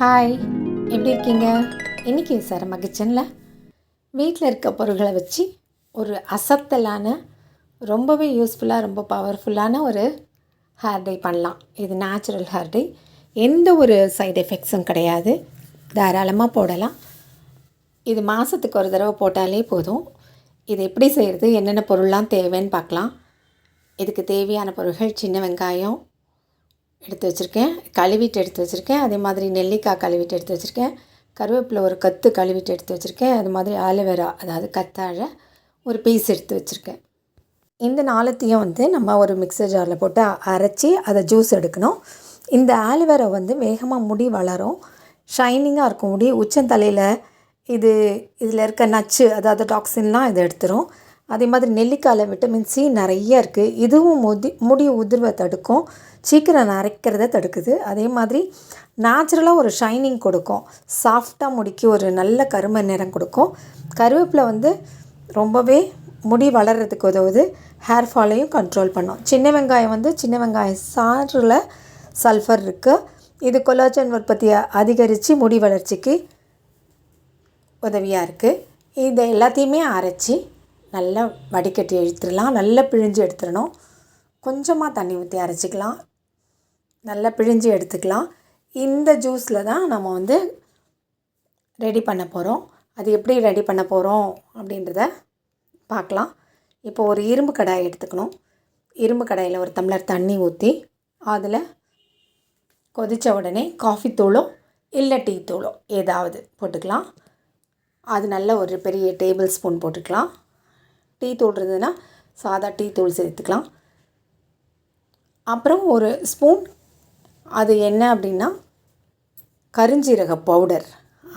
Hi எப்படி இருக்கீங்க? இன்றைக்கி சரம கிச்சனில் வீட்டில் இருக்க பொருள்களை வச்சு ஒரு அசத்தலான ரொம்பவே யூஸ்ஃபுல்லாக ரொம்ப பவர்ஃபுல்லான ஒரு ஹேர் டை பண்ணலாம். இது நேச்சுரல் ஹேர் டை எந்த ஒரு சைடு எஃபெக்ட்ஸும் கிடையாது. தாராளமாக போடலாம். இது மாதத்துக்கு ஒரு தடவை போட்டாலே போதும். இது எப்படி செய்கிறது என்னென்ன பொருள்லாம் தேவைன்னு பார்க்கலாம். இதுக்கு தேவையான பொருட்கள் சின்ன வெங்காயம் எடுத்து வச்சுருக்கேன். கழுவிட்டு எடுத்து வச்சுருக்கேன். அதே மாதிரி நெல்லிக்காய் கழுவிட்டு எடுத்து வச்சுருக்கேன். கருவேப்பிலை ஒரு கத்து கழுவிட்டு எடுத்து வச்சுருக்கேன். அது மாதிரி ஆலோவேரா அதாவது கத்தாழை ஒரு பீஸ் எடுத்து வச்சுருக்கேன். இந்த நாளத்தையும் வந்து நம்ம ஒரு மிக்சர் ஜாரில் போட்டு அரைச்சி அதை ஜூஸ் எடுக்கணும். இந்த ஆலோவேரா வந்து வேகமாக முடி வளரும். ஷைனிங்காக இருக்கும் முடி. உச்சந்தலையில் இது இதில் இருக்க நச்சு அதாவது டாக்ஸின்லாம் இதை எடுத்துரும். அதே மாதிரி நெல்லிக்காயில் விட்டமின் சி நிறைய இருக்குது இதுவும் முதி முடி உதிர்வை தடுக்கும். சீக்கிரம் நரைக்கிறத தடுக்குது. அதே மாதிரி நேச்சுரலாக ஒரு ஷைனிங் கொடுக்கும். சாஃப்டாக முடிக்கு ஒரு நல்ல கருமை நிறம் கொடுக்கும். கருவேப்பிலை வந்து ரொம்பவே முடி வளர்கிறதுக்கு உதவுது. ஹேர் ஃபாலையும் கண்ட்ரோல் பண்ணும். சின்ன வெங்காயம் வந்து சின்ன வெங்காயம் சாறில் சல்ஃபர் இருக்குது இது கொலாஜன் உற்பத்தியை அதிகரித்து முடி வளர்ச்சிக்கு உதவியாக இருக்குது இதை எல்லாத்தையுமே அரைச்சி நல்லா வடிகட்டி எடுத்துடலாம் நல்லா பிழிஞ்சு எடுத்துடணும். கொஞ்சமாக தண்ணி ஊற்றி அரைச்சிக்கலாம். நல்லா பிழிஞ்சு எடுத்துக்கலாம். இந்த ஜூஸில் தான் நம்ம வந்து ரெடி பண்ண போகிறோம் அது எப்படி ரெடி பண்ண போகிறோம் அப்படின்றத பார்க்கலாம். இப்போ ஒரு இரும்பு கடாய் எடுத்துக்கணும். இரும்பு கடாயில் ஒரு டம்ளர் தண்ணி ஊற்றி அதில் கொதித்த உடனே காஃபி தூளோ இல்லை டீ தூளோ ஏதாவது போட்டுக்கலாம். அது நல்ல ஒரு பெரிய டேபிள் ஸ்பூன் போட்டுக்கலாம். டீ தூள் இருந்ததுன்னா சாதா டீ தூள் சேர்த்துக்கலாம். அப்புறம் ஒரு ஸ்பூன் அது என்ன அப்படின்னா கருஞ்சீரக பவுடர்.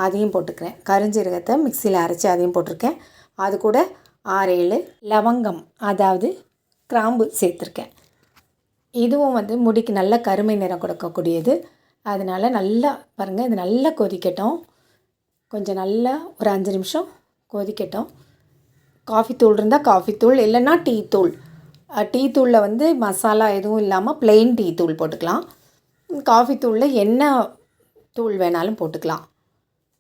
அதையும் போட்டுக்கிறேன். கருஞ்சீரகத்தை மிக்சியில் அரைச்சி அதையும் போட்டிருக்கேன். அது கூட ஆறு ஏழு லவங்கம் அதாவது கிராம்பு சேர்த்துருக்கேன். இதுவும் வந்து முடிக்கு நல்ல கருமை நிறம் கொடுக்கக்கூடியது. அதனால் நல்லா பாருங்கள் இது நல்லா கொதிக்கட்டும். கொஞ்சம் நல்லா ஒரு அஞ்சு நிமிஷம் கொதிக்கட்டும். காஃபி தூள் இருந்தால் காஃபி தூள் இல்லைன்னா டீ தூள் டீ தூளில் வந்து மசாலா எதுவும் இல்லாமல் பிளெயின் டீ தூள் போட்டுக்கலாம். காஃபி தூளில் என்ன தூள் வேணாலும் போட்டுக்கலாம்.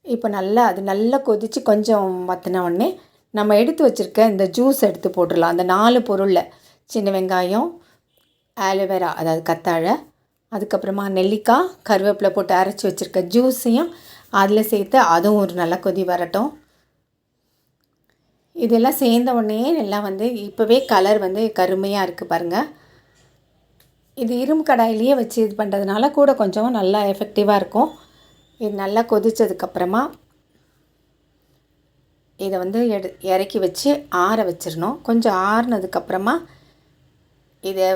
இப்போ நல்லா அது நல்லா கொதித்து கொஞ்சம் வத்தின உடனே நம்ம எடுத்து வச்சுருக்க இந்த ஜூஸ் எடுத்து போட்டுடலாம். அந்த நாலு பொருளில் சின்ன வெங்காயம் ஆலோவேரா அதாவது கத்தாழை அதுக்கப்புறமா நெல்லிக்காய் கருவேப்பிலை போட்டு அரைச்சி வச்சுருக்க ஜூஸையும் அதில் சேர்த்து அதுவும் ஒரு நல்ல கொதி வரட்டும். இதெல்லாம் சேர்ந்த உடனே எல்லாம் வந்து இப்போவே கலர் வந்து கருமையாக இருக்குது பாருங்கள் இது இரும்பு கடாயிலேயே வச்சு இது பண்ணுறதுனால கூட கொஞ்சம் நல்லா எஃபெக்டிவாக இருக்கும். இது நல்லா கொதித்ததுக்கப்புறமா இதை வந்து எடு இறக்கி வச்சு ஆற வச்சிடணும். கொஞ்சம் ஆறுனதுக்கப்புறமா இதை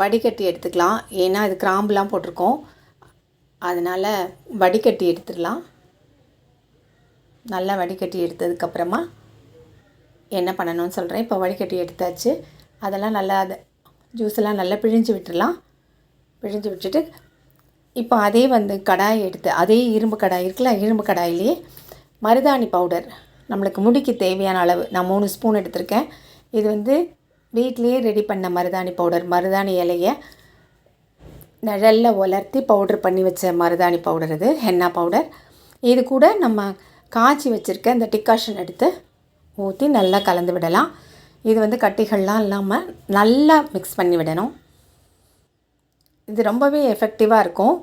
வடிகட்டி எடுத்துக்கலாம். ஏன்னா இது கிராம்புலாம் போட்டிருக்கோம். அதனால் வடிகட்டி எடுத்துடலாம். நல்லா வடிகட்டி எடுத்ததுக்கப்புறமா என்ன பண்ணணும்னு சொல்கிறேன் இப்போ வடிகட்டி எடுத்தாச்சு. அதெல்லாம் நல்லா அதை ஜூஸ் எல்லாம் நல்லா பிழிஞ்சு விட்டுடலாம் பிழிஞ்சு விட்டுட்டு இப்போ அதே வந்து கடாய் எடுத்து அதே இரும்பு கடாய் இருக்குல்ல இரும்பு கடாயிலேயே மருதாணி பவுடர் நம்மளுக்கு முடிக்கு தேவையான அளவு. நான் மூணு ஸ்பூன் எடுத்திருக்கேன். இது வந்து வீட்லேயே ரெடி பண்ண மருதாணி பவுடர் மருதாணி இலையை நிழலில் உலர்த்தி பவுடர் பண்ணி வச்ச மருதாணி பவுடர் இது ஹென்னா பவுடர் இது கூட நம்ம காய்ச்சி வச்சுருக்க இந்த டிக்காஷன் எடுத்து ஊற்றி நல்லா கலந்து விடலாம். இது வந்து கட்டிகள்லாம் இல்லாமல் நல்லா மிக்ஸ் பண்ணி விடணும். இது ரொம்பவே எஃபெக்டிவாக இருக்கும்.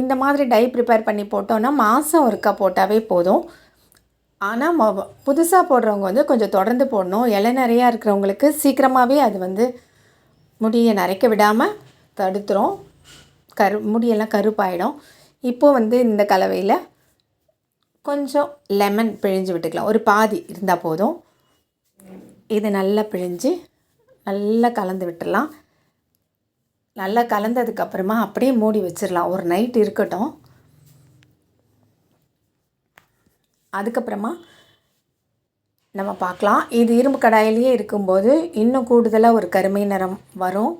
இந்த மாதிரி டை ப்ரிப்பேர் பண்ணி போட்டோன்னா மாதம் ஒருக்கா போட்டாவே போதும். ஆனால் புதுசாக போடுறவங்க வந்து கொஞ்சம் தொடர்ந்து போடணும். இலை நிறையா இருக்கிறவங்களுக்கு சீக்கிரமாகவே அது வந்து முடியை நரைக்க விடாமல் தடுத்துரும். கரு முடியெல்லாம் கருப்பாயிடும். இப்போது வந்து இந்த கலவையில் கொஞ்சம் லெமன் பிழிஞ்சு விட்டுக்கலாம். ஒரு பாதி இருந்தால் போதும். இது நல்லா பிழிஞ்சு நல்லா கலந்து விட்டுடலாம். நல்லா கலந்ததுக்கப்புறமா அப்படியே மூடி வச்சிடலாம். ஒரு நைட் இருக்கட்டும். அதுக்கப்புறமா நம்ம பார்க்கலாம். இது இரும்பு கடாயிலேயே இருக்கும்போது இன்னும் கூடுதலாக ஒரு கருமை நிறம் வரும்.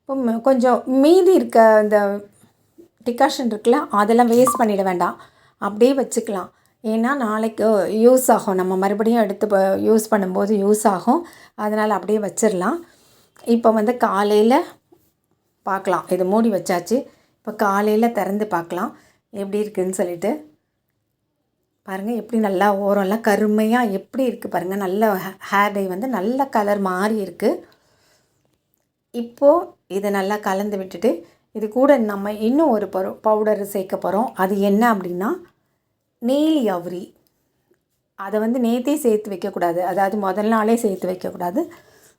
இப்போ கொஞ்சம் மீதி இருக்க இந்த டிகாஷன் இருக்குல்ல அதெல்லாம் வேஸ்ட் பண்ணிட வேண்டாம். அப்படியே வச்சுக்கலாம். ஏன்னா நாளைக்கு யூஸ் ஆகும். நம்ம மறுபடியும் எடுத்து யூஸ் பண்ணும்போது யூஸ் ஆகும். அதனால் அப்படியே வச்சிடலாம். இப்போ வந்து காலையில் பார்க்கலாம். இது மூடி வச்சாச்சு. இப்போ காலையில் திறந்து பார்க்கலாம். எப்படி இருக்குதுன்னு சொல்லிட்டு. பாருங்கள் எப்படி நல்லா ஓரம்லாம் கருமையாக எப்படி இருக்குது பாருங்கள் நல்ல ஹேர் டை வந்து நல்ல கலர் மாறி இருக்குது இப்போது இதை நல்லா கலந்து விட்டுட்டு இது கூட நம்ம இன்னும் ஒரு பரு பவுடர் சேர்க்க போகிறோம் அது என்ன அப்படின்னா நீலி அவுரி. அதை வந்து நேற்றே சேர்த்து வைக்கக்கூடாது அதாவது முதல் நாளே சேர்த்து வைக்கக்கூடாது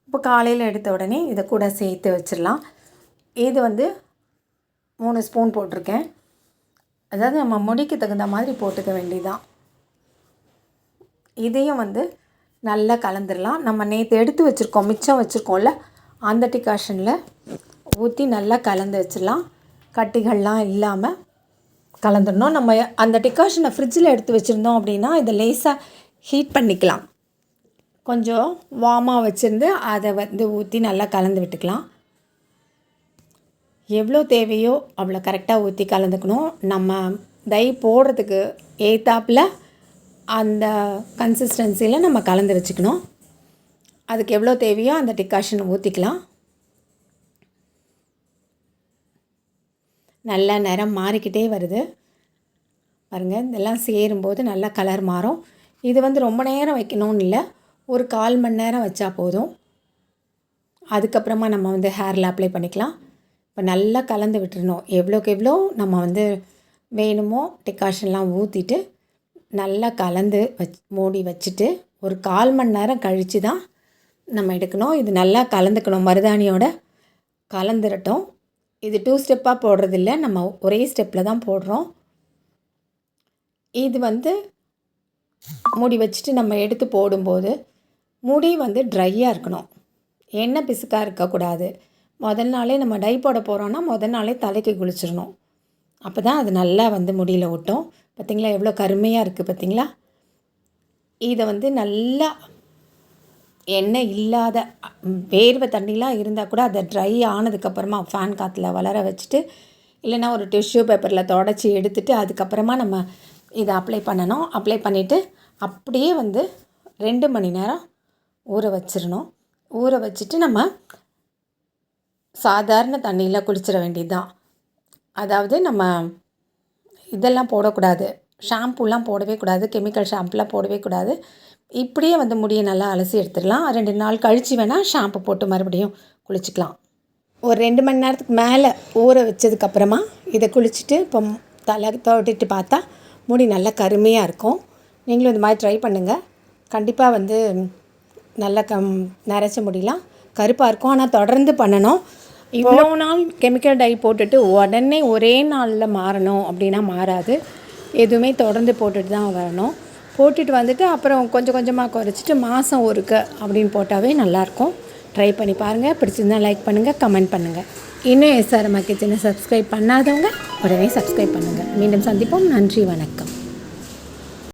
இப்போ காலையில் எடுத்த உடனே இதை கூட சேர்த்து வச்சிடலாம். இது வந்து மூணு ஸ்பூன் போட்டிருக்கேன். அதாவது நம்ம முடிக்கு தகுந்த மாதிரி போட்டுக்க வேண்டியதான் இதையும் வந்து நல்லா கலந்துடலாம். நம்ம நேற்று எடுத்து வச்சுருக்கோம் மிச்சம் வச்சுருக்கோம்ல அந்த டிகாஷனில் ஊற்றி நல்லா கலந்து வச்சிடலாம். கட்டிகள்லாம் இல்லாமல் கலந்துடணும். நம்ம அந்த டிகாஷனை ஃப்ரிட்ஜில் எடுத்து வச்சுருந்தோம் அப்படின்னா இதை லேசாக ஹீட் பண்ணிக்கலாம். கொஞ்சம் வார்மாக வச்சுருந்து அதை வந்து ஊற்றி நல்லா கலந்து விட்டுக்கலாம். எவ்வளோ தேவையோ அவ்வளோ கரெக்டாக ஊற்றி கலந்துக்கணும். நம்ம தை போடுறதுக்கு ஏத்தாப்பில் அந்த கன்சிஸ்டன்சியில் நம்ம கலந்து வச்சுக்கணும். அதுக்கு எவ்வளோ தேவையோ அந்த டிகாஷன் ஊற்றிக்கலாம் நல்ல நிறம் மாறிக்கிட்டே வருது. பாருங்கள் இதெல்லாம் சேரும்போது நல்லா கலர் மாறும். இது வந்து ரொம்ப நேரம் வைக்கணும்னு இல்லை ஒரு கால் மணி நேரம் வச்சா போதும். அதுக்கப்புறமா நம்ம வந்து ஹேரில் அப்ளை பண்ணிக்கலாம். இப்போ நல்லா கலந்து விட்டுறணும். எவ்வளோக்கு எவ்வளோ நம்ம வந்து வேணுமோ டிகாஷன்லாம் ஊற்றிட்டு நல்லா கலந்து வச் மூடி வச்சுட்டு ஒரு கால் மணி நேரம் கழித்து தான் நம்ம எடுக்கணும். இது நல்லா கலந்துக்கணும். மருதாணியோட கலந்துரட்டும். இது டூ ஸ்டெப்பாக போடுறதில்ல. நம்ம ஒரே ஸ்டெப்பில் தான் போடுறோம். இது வந்து மூடி வச்சுட்டு நம்ம எடுத்து போடும்போது முடி வந்து ட்ரையாக இருக்கணும். எண்ணெய் பிசுக்காக இருக்கக்கூடாது முதல் நாளே நம்ம டை போட போகிறோன்னா முதல் நாளே தலைக்கு குளிச்சிடணும். அப்போ தான் அது நல்லா வந்து முடியில் ஒட்டும். பார்த்திங்களா எவ்வளோ கருமையாக இருக்குது பார்த்திங்களா இதை வந்து நல்லா எண்ணெய் இல்லாத வேர்வை தண்ணிலாம் இருந்தால் கூட அதை ட்ரை ஆனதுக்கப்புறமா ஃபேன் காற்றுல வளர வச்சுட்டு இல்லைன்னா ஒரு டிஷ்யூ பேப்பரில் தொடச்சி எடுத்துகிட்டு அதுக்கப்புறமா நம்ம இதை அப்ளை பண்ணணும். அப்ளை பண்ணிவிட்டு அப்படியே வந்து ரெண்டு மணி நேரம் ஊற வச்சிடணும். ஊற வச்சுட்டு நம்ம சாதாரண தண்ணியில் குளிச்சிட வேண்டியது தான் அதாவது நம்ம இதெல்லாம் போடக்கூடாது. ஷாம்புலாம் போடவே கூடாது கெமிக்கல் ஷாம்புலாம் போடவே கூடாது. இப்படியே வந்து முடியை நல்லா அலசி எடுத்துடலாம். ரெண்டு நாள் கழித்து வேணால் ஷாம்பு போட்டு மறுபடியும் குளிச்சுக்கலாம். ஒரு ரெண்டு மணி நேரத்துக்கு மேலே ஊற வச்சதுக்கப்புறமா இதை குளிச்சுட்டு இப்போ தலை தோட்டிட்டு பார்த்தா முடி நல்லா கருமையாக இருக்கும். நீங்களும் இந்த மாதிரி ட்ரை பண்ணுங்கள் கண்டிப்பாக வந்து நல்லா கம் நரைச்ச முடியலாம். கருப்பாக இருக்கும். ஆனால் தொடர்ந்து பண்ணணும். இவ்வளோ நாள் கெமிக்கல் டை போட்டுட்டு உடனே ஒரே நாளில் மாறணும் அப்படின்னா மாறாது. எதுவுமே தொடர்ந்து போட்டுட்டு தான் வரணும். போட்டுட்டு வந்துட்டு அப்புறம் கொஞ்சம் கொஞ்சமாக குறைச்சிட்டு மாதம் ஒருக்க அப்படின்னு போட்டாவே நல்லாயிருக்கும். ட்ரை பண்ணி பாருங்கள் பிடிச்சிருந்தா லைக் பண்ணுங்கள் கமெண்ட் பண்ணுங்கள் இன்னும் எஸ்ஆர்எம் கிச்சனை சப்ஸ்கிரைப் பண்ணாதவங்க உடனே சப்ஸ்கிரைப் பண்ணுங்கள் மீண்டும் சந்திப்போம். நன்றி வணக்கம்.